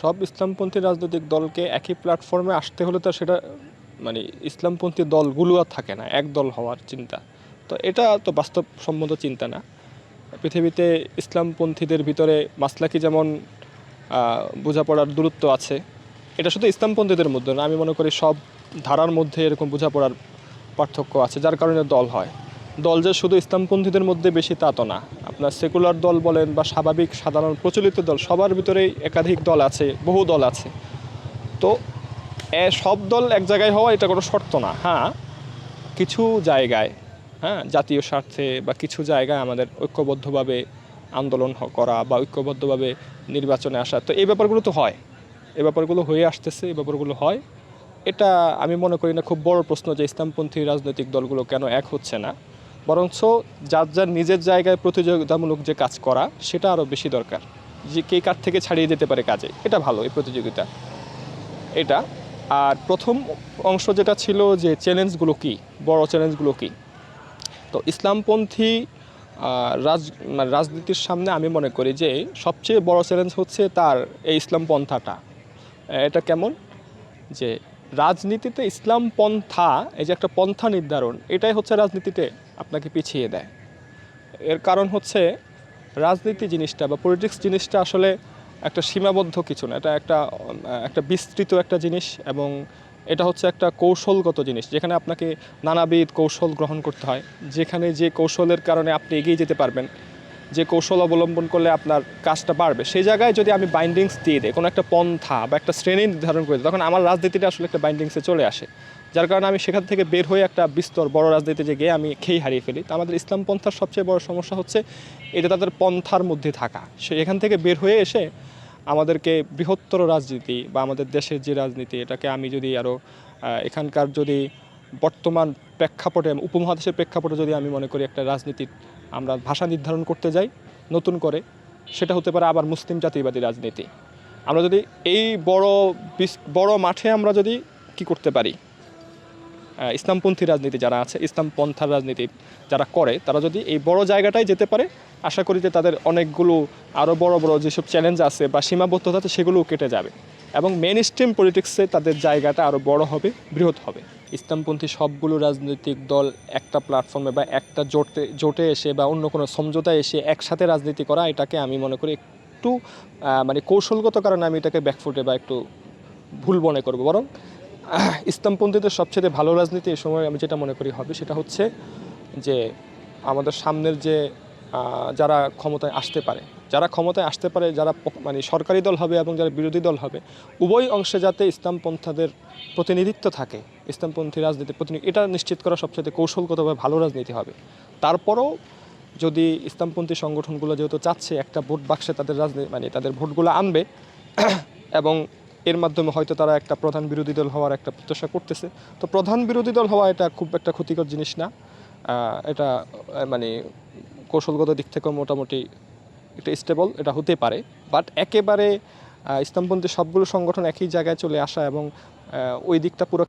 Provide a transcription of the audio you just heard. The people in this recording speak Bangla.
সব ইসলামপন্থী রাজনৈতিক দলকে একই প্ল্যাটফর্মে আসতে হলে তো সেটা মানে ইসলামপন্থী দলগুলো আর থাকে না এক দল হওয়ার চিন্তা। তো এটা তো বাস্তবসম্মত চিন্তা না। পৃথিবীতে ইসলামপন্থীদের ভিতরে মাসলাকি যেমন বোঝাপড়ার দূরত্ব আছে, এটা শুধু ইসলামপন্থীদের মধ্যে না, আমি মনে করি সব ধারার মধ্যে এরকম বোঝাপড়ার পার্থক্য আছে, যার কারণে দল হয়। দল যে শুধু ইসলামপন্থীদের মধ্যে বেশি তা তো না। আপনার সেকুলার দল বলেন বা স্বাভাবিক, সাধারণ, প্রচলিত দল, সবার ভিতরেই একাধিক দল আছে, বহু দল আছে। তো সব দল এক জায়গায় হওয়া এটা কোনো শর্ত না। হ্যাঁ কিছু জায়গায় হ্যাঁ জাতীয় স্বার্থে বা কিছু জায়গায় আমাদের ঐক্যবদ্ধভাবে আন্দোলন করা বা ঐক্যবদ্ধভাবে নির্বাচনে আসা। তো এই ব্যাপারগুলো তো হয়। এ ব্যাপারগুলো হয়ে আসতেছে, এই ব্যাপারগুলো হয়। এটা আমি মনে করি না খুব বড় প্রশ্ন যে ইসলামপন্থী রাজনৈতিক দলগুলো কেন এক হচ্ছে না। বরঞ্চ যার যার নিজের জায়গায় প্রতিযোগিতামূলক যে কাজ করা, সেটা আরও বেশি দরকার। যে কে কার থেকে ছাড়িয়ে যেতে পারে কাজে, এটা ভালো এই প্রতিযোগিতা। এটা, আর প্রথম অংশ যেটা ছিল যে চ্যালেঞ্জগুলো কি, বড় চ্যালেঞ্জগুলো কি? তো ইসলামপন্থী রাজ মানে রাজনীতির সামনে আমি মনে করি যে সবচেয়ে বড় চ্যালেঞ্জ হচ্ছে তার এই ইসলাম পন্থাটা এটা কেমন? যে রাজনীতিতে ইসলাম পন্থা এই যে একটা পন্থা নির্ধারণ, এটাই হচ্ছে রাজনীতিতে আপনাকে পিছিয়ে দেয়। এর কারণ হচ্ছে রাজনীতি জিনিসটা বা পলিটিক্স জিনিসটা আসলে একটা সীমাবদ্ধ কিছু না। এটা একটা একটা বিস্তৃত একটা জিনিস এবং এটা হচ্ছে একটা কৌশলগত জিনিস যেখানে আপনাকে নানাবিধ কৌশল গ্রহণ করতে হয়। যেখানে যে কৌশলের কারণে আপনি এগিয়ে যেতে পারবেন, যে কৌশল অবলম্বন করলে আপনার কাজটা বাড়বে, সেই জায়গায় যদি আমি বাইন্ডিংস দিয়ে দিই, কোনো একটা পন্থা বা একটা শ্রেণি নির্ধারণ করে দিই, তখন আমার রাজনীতিটা আসলে একটা বাইন্ডিংসে চলে আসে। যার কারণে আমি সেখান থেকে বের হয়ে একটা বিস্তর বড় রাজনীতিতে গিয়ে আমি খেই হারিয়ে ফেলি। তো আমাদের ইসলাম পন্থার সবচেয়ে বড় সমস্যা হচ্ছে এটা তাদের পন্থার মধ্যে থাকা। সে এখান থেকে বের হয়ে এসে আমাদেরকে বৃহত্তর রাজনীতি বা আমাদের দেশের যে রাজনীতি, এটাকে আমি যদি আরও এখানকার যদি বর্তমান প্রেক্ষাপটে, উপমহাদেশের প্রেক্ষাপটে যদি আমি মনে করি একটা রাজনীতির আমরা ভাষা নির্ধারণ করতে যাই নতুন করে, সেটা হতে পারে আবার মুসলিম জাতিবাদী রাজনীতি। আমরা যদি এই বড় বড় মাঠে আমরা যদি কি করতে পারি ইসলামপন্থী রাজনীতি যারা আছে ইসলাম পন্থার রাজনীতি যারা করে, তারা যদি এই বড় জায়গাটায় যেতে পারে, আশা করি যে তাদের অনেকগুলো আরও বড় বড় যেসব চ্যালেঞ্জ আছে বা সীমাবদ্ধতা আছে সেগুলোও কেটে যাবে এবং মেন স্ট্রিম পলিটিক্সে তাদের জায়গাটা আরও বড় হবে, বৃহৎ হবে। ইসলামপন্থী সবগুলো রাজনৈতিক দল একটা প্ল্যাটফর্মে বা একটা জোটে জোটে এসে বা অন্য কোনো সমঝোতায় এসে একসাথে রাজনীতি করা, এটাকে আমি মনে করি একটু মানে কৌশলগত কারণে আমি এটাকে ব্যাকফুটে বা একটু ভুল মনে করব। বরং ইসলামপন্থীদের সবচেয়ে ভালো রাজনীতি এই সময় আমি যেটা মনে করি হবে সেটা হচ্ছে যে আমাদের সামনের যে যারা ক্ষমতায় আসতে পারে, যারা ক্ষমতায় আসতে পারে, যারা মানে সরকারি দল হবে এবং যারা বিরোধী দল হবে, উভয় অংশে যাতে ইসলামপন্থাদের প্রতিনিধিত্ব থাকে ইসলামপন্থী রাজনীতির প্রতিনিধি, এটা নিশ্চিত করা সবচেয়ে কৌশলগতভাবে ভালো রাজনীতি হবে। তারপরও যদি ইসলামপন্থী সংগঠনগুলো যেহেতু চাচ্ছে, একটা ভোট বাক্সে তাদের রাজনীতি মানে তাদের ভোটগুলো আনবে, এবং এর মাধ্যমে হয়তো তারা একটা প্রধান বিরোধী দল হওয়ার একটা প্রত্যাশা করতেছে। তো প্রধান বিরোধী দল হওয়া এটা খুব একটা ক্ষতিকর জিনিস না। এটা মানে কৌশলগত দিক থেকেও মোটামুটি এটা স্টেবল এটা হতে পারে। বাট একেবারে ইসলামপন্থী সবগুলো সংগঠন একই জায়গায় চলে আসা এবং ওই দিকটা পুরো